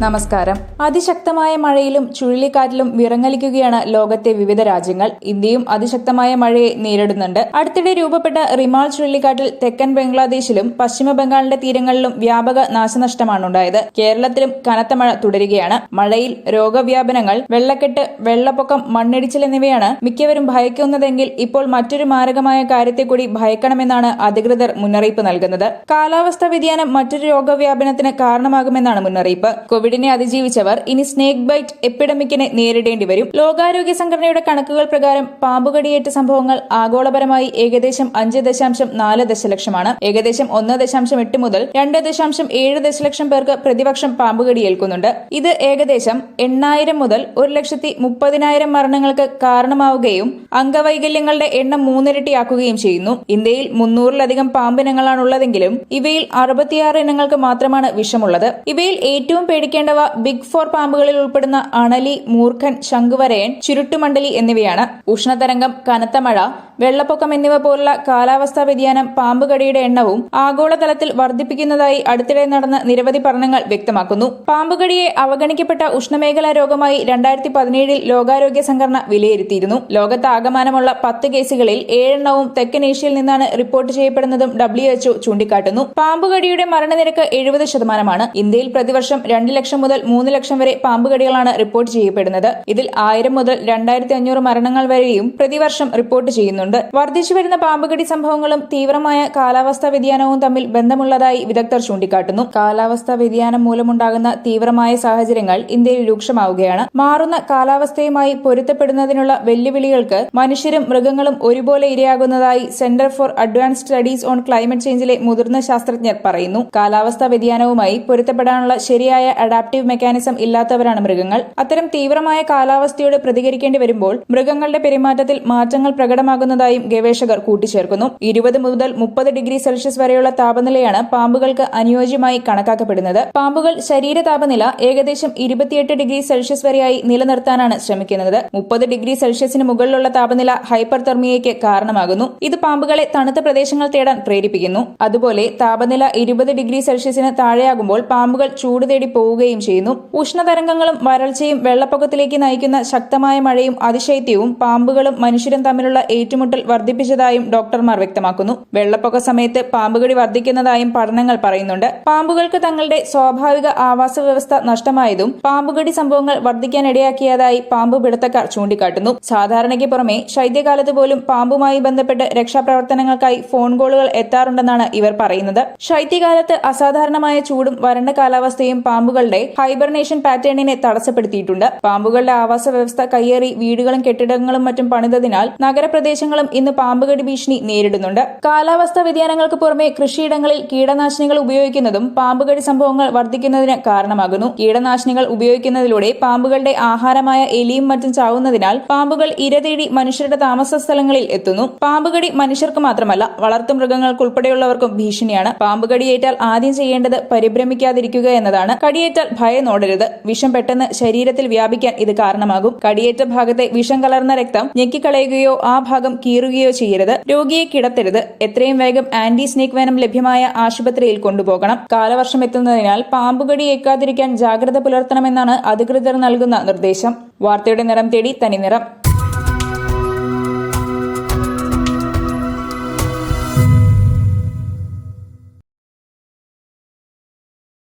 നമസ്കാരം. അതിശക്തമായ മഴയിലും ചുഴലിക്കാറ്റിലും വിറങ്ങലിക്കുകയാണ് ലോകത്തെ വിവിധ രാജ്യങ്ങൾ. ഇന്ത്യയും അതിശക്തമായ മഴയെ നേരിടുന്നുണ്ട്. അടുത്തിടെ രൂപപ്പെട്ട റിമാൾ ചുഴലിക്കാറ്റിൽ തെക്കൻ ബംഗ്ലാദേശിലും പശ്ചിമ ബംഗാളിന്റെ തീരങ്ങളിലും വ്യാപക നാശനഷ്ടമാണുണ്ടായത്. കേരളത്തിലും കനത്ത മഴ തുടരുകയാണ്. മഴയിൽ രോഗവ്യാപനങ്ങൾ വെള്ളക്കെട്ട് വെള്ളപ്പൊക്കം മണ്ണിടിച്ചിൽ എന്നിവയാണ് മിക്കവരും ഭയക്കുന്നതെങ്കിൽ ഇപ്പോൾ മറ്റൊരു മാരകമായ കാര്യത്തെ കൂടി ഭയക്കണമെന്നാണ് അധികൃതർ മുന്നറിയിപ്പ് നൽകുന്നത്. കാലാവസ്ഥാ വ്യതിയാനം മറ്റൊരു രോഗവ്യാപനത്തിന് കാരണമാകുമെന്നാണ് മുന്നറിയിപ്പ്. കോവിഡിനെ അതിജീവിച്ചവർ ഇനി സ്നേക്ക് ബൈറ്റ് എപ്പിഡമിക്കിനെ നേരിടേണ്ടി വരും ലോകാരോഗ്യ സംഘടനയുടെ കണക്കുകൾ പ്രകാരം പാമ്പുകടിയേറ്റ സംഭവങ്ങൾ ആഗോളപരമായി ഏകദേശം അഞ്ച് ദശാംശം നാല് ദശലക്ഷമാണ്. ഏകദേശം ഒന്ന് ദശാംശം എട്ട് മുതൽ രണ്ട് ദശാംശം ഏഴ് ദശലക്ഷം പേർക്ക് പ്രതിവർഷം പാമ്പുകടിയേൽക്കുന്നുണ്ട്. ഇത് ഏകദേശം എണ്ണായിരം മുതൽ ഒരു ലക്ഷത്തി മുപ്പതിനായിരം മരണങ്ങൾക്ക് കാരണമാവുകയും അംഗവൈകല്യങ്ങളുടെ എണ്ണം മൂന്നിരട്ടിയാക്കുകയും ചെയ്യുന്നു. ഇന്ത്യയിൽ മുന്നൂറിലധികം പാമ്പിനങ്ങളാണുള്ളതെങ്കിലും ഇവയിൽ അറുപത്തിയാറ് ഇനങ്ങൾക്ക് മാത്രമാണ് വിഷമുള്ളത്. ഇവയിൽ ഏറ്റവും പേടിക്കേണ്ടവ ബിഗ് ഫോർ പാമ്പുകളിൽ ഉൾപ്പെടുന്ന അണലി മൂർഖൻ ശംഖുവരയൻ ചുരുട്ടുമണ്ഡലി എന്നിവയാണ്. ഉഷ്ണതരംഗം കനത്ത മഴ വെള്ളപ്പൊക്കം എന്നിവ പോലുള്ള കാലാവസ്ഥാ വ്യതിയാനം പാമ്പുകടിയുടെ എണ്ണവും ആഗോളതലത്തിൽ വർദ്ധിപ്പിക്കുന്നതായി അടുത്തിടെ നടന്ന നിരവധി പഠനങ്ങൾ വ്യക്തമാക്കുന്നു. പാമ്പുകടിയെ അവഗണിക്കപ്പെട്ട ഉഷ്ണമേഖലാ രോഗമായി രണ്ടായിരത്തി പതിനേഴിൽ ലോകാരോഗ്യ സംഘടന വിലയിരുത്തിയിരുന്നു. ലോകത്താകമാനമുള്ള പത്ത് കേസുകളിൽ ഏഴെണ്ണവും തെക്കൻ ഏഷ്യയിൽ നിന്നാണ് റിപ്പോർട്ട് ചെയ്യപ്പെടുന്നതും ഡബ്ല്യു എച്ച്ഒ ചൂണ്ടിക്കാട്ടുന്നു. പാമ്പുകടിയുടെ മരണനിരക്ക് എഴുപത് ശതമാനമാണ്. ഇന്ത്യയിൽ പ്രതിവർഷം രണ്ട് ലക്ഷം മുതൽ മൂന്ന് ലക്ഷം വരെ പാമ്പുകടികളാണ് റിപ്പോർട്ട് ചെയ്യപ്പെടുന്നത്. ഇതിൽ ആയിരം മുതൽ രണ്ടായിരത്തി അഞ്ഞൂറ് മരണങ്ങൾ വരെയും പ്രതിവർഷം റിപ്പോർട്ട് ചെയ്യുന്നുണ്ട്. വർദ്ധിച്ചു വരുന്ന പാമ്പുകടി സംഭവങ്ങളും തീവ്രമായ കാലാവസ്ഥാ വ്യതിയാനവും തമ്മിൽ ബന്ധമുള്ളതായി വിദഗ്ധർ ചൂണ്ടിക്കാട്ടുന്നു. കാലാവസ്ഥാ വ്യതിയാനം മൂലമുണ്ടാകുന്ന തീവ്രമായ സാഹചര്യങ്ങൾ ഇന്ത്യയിൽ രൂക്ഷമാവുകയാണ്. മാറുന്ന കാലാവസ്ഥയുമായി പൊരുത്തപ്പെടുന്നതിനുള്ള വെല്ലുവിളികൾക്ക് മനുഷ്യരും മൃഗങ്ങളും ഒരുപോലെ ഇരയാകുന്നതായി centre for advance studies on climate ചേഞ്ചിലെ മുതിർന്ന ശാസ്ത്രജ്ഞർ പറയുന്നു. കാലാവസ്ഥാ വ്യതിയാനവുമായി പൊരുത്തപ്പെടാനുള്ള ശരിയായ അഡാപ്റ്റീവ് മെക്കാനിസം ഇല്ലാത്തവരാണ് മൃഗങ്ങൾ. അത്തരം തീവ്രമായ കാലാവസ്ഥയോട് പ്രതികരിക്കേണ്ടി വരുമ്പോൾ മൃഗങ്ങളുടെ പെരുമാറ്റത്തിൽ മാറ്റങ്ങൾ പ്രകടമാകുന്നതായും ഗവേഷകർ കൂട്ടിച്ചേർക്കുന്നു. ഇരുപത് മുതൽ മുപ്പത് ഡിഗ്രി സെൽഷ്യസ് വരെയുള്ള താപനിലയാണ് പാമ്പുകൾക്ക് അനുയോജ്യമായി കണക്കാക്കപ്പെടുന്നത്. പാമ്പുകൾ ശരീര താപനില ഏകദേശം ഇരുപത്തിയെട്ട് ഡിഗ്രി സെൽഷ്യസ് വരെയായി നിലനിർത്താനാണ് ശ്രമിക്കുന്നത്. മുപ്പത് ഡിഗ്രി സെൽഷ്യസിന് മുകളിലുള്ള താപനില ഹൈപ്പർ തെർമിയയ്ക്ക് കാരണമാകുന്നു. ഇത് പാമ്പുകളെ തണുത്ത പ്രദേശങ്ങൾ തേടാൻ പ്രേരിപ്പിക്കുന്നു. അതുപോലെ താപനില ഇരുപത് ഡിഗ്രി സെൽഷ്യസിന് താഴെയാകുമ്പോൾ പാമ്പുകൾ ചൂട് തേടി പോവുകയും ചെയ്യുന്നു. ഉഷ്ണതരംഗങ്ങളും വരൾച്ചയും വെള്ളപ്പൊക്കത്തിലേക്ക് നയിക്കുന്ന ശക്തമായ മഴയും അതിശൈത്യവും പാമ്പുകളും മനുഷ്യരും തമ്മിലുള്ള ഏറ്റുമുട്ടൽ വർദ്ധിപ്പിച്ചതായും ഡോക്ടർമാർ വ്യക്തമാക്കുന്നു. വെള്ളപ്പൊക്ക സമയത്ത് പാമ്പുകടി വർദ്ധിക്കുന്നതായും പഠനങ്ങൾ പറയുന്നുണ്ട്. പാമ്പുകൾക്ക് തങ്ങളുടെ സ്വാഭാവിക ആവാസ വ്യവസ്ഥ നഷ്ടമായതും പാമ്പുകടി സംഭവങ്ങൾ വർദ്ധിക്കാനിടയാക്കിയതായി പാമ്പ് പിടുത്തക്കാർ ചൂണ്ടിക്കാട്ടുന്നു. സാധാരണയ്ക്ക് പുറമെ ശൈത്യകാലത്ത് പോലും പാമ്പുമായി ബന്ധപ്പെട്ട് രക്ഷാപ്രവർത്തനങ്ങൾക്കായി ഫോൺ കോളുകൾ എത്താറുണ്ടെന്നാണ് ഇവർ പറയുന്നത്. ശൈത്യകാലത്ത് അസാധാരണമായ ചൂടും വരണ്ട കാലാവസ്ഥയും പാമ്പുകളുടെ ഹൈബർനേഷൻ പാറ്റേണിനെ തടസ്സപ്പെടുത്തിയിട്ടുണ്ട്. പാമ്പുകളുടെ ആവാസ വ്യവസ്ഥ കയ്യേറി വീടുകളും കെട്ടിടങ്ങളും മറ്റും പണിതതിനാൽ നഗരപ്രദേശങ്ങളും ഇന്ന് പാമ്പുകടി ഭീഷണി നേരിടുന്നുണ്ട്. കാലാവസ്ഥാ വ്യതിയാനങ്ങൾക്ക് പുറമെ കൃഷിയിടങ്ങളിൽ കീടനാശിനികൾ ഉപയോഗിക്കുന്നതും പാമ്പുകടി സംഭവങ്ങൾ വർദ്ധിക്കുന്നതിന് കാരണമാകുന്നു. കീടനാശിനികൾ ഉപയോഗിക്കുന്നതിലൂടെ പാമ്പുകളുടെ ആഹാരമായ എലിയും മറ്റും ചാവുന്നതിനാൽ പാമ്പുകൾ ഇരതേടി മനുഷ്യരുടെ താമസ സ്ഥലങ്ങളിൽ എത്തുന്നു. പാമ്പുകടി മനുഷ്യർക്ക് മാത്രമല്ല വളർത്തു വളർത്തുമൃഗങ്ങൾക്കുൾപ്പെടെയുള്ളവർക്കും ഭീഷണിയാണ്. പാമ്പുകടിയേറ്റാൽ ആദ്യം ചെയ്യേണ്ടത് പരിഭ്രമിക്കാതിരിക്കുക എന്നതാണ്. കടിയേറ്റാൽ ഭയന്നോടരുത് വിഷം പെട്ടെന്ന് ശരീരത്തിൽ വ്യാപിക്കാൻ ഇത് കാരണമാകും. കടിയേറ്റ ഭാഗത്തെ വിഷം കലർന്ന രക്തം ഞെക്കിക്കളയുകയോ ആ ഭാഗം കീറുകയോ ചെയ്യരുത്. രോഗിയെ കിടത്തരുത്. എത്രയും വേഗം ആന്റി സ്നേക് വേനം ലഭ്യമായ ആശുപത്രിയിൽ കൊണ്ടുപോകണം. കാലവർഷം എത്തുന്നതിനാൽ പാമ്പുകടി ഏൽക്കാതിരിക്കാൻ ജാഗ്രത പുലർത്തണമെന്നാണ് അധികൃതർ നൽകുന്ന നിർദ്ദേശം. വാർത്തയുടെ നിറം തേടി തനിനിറം.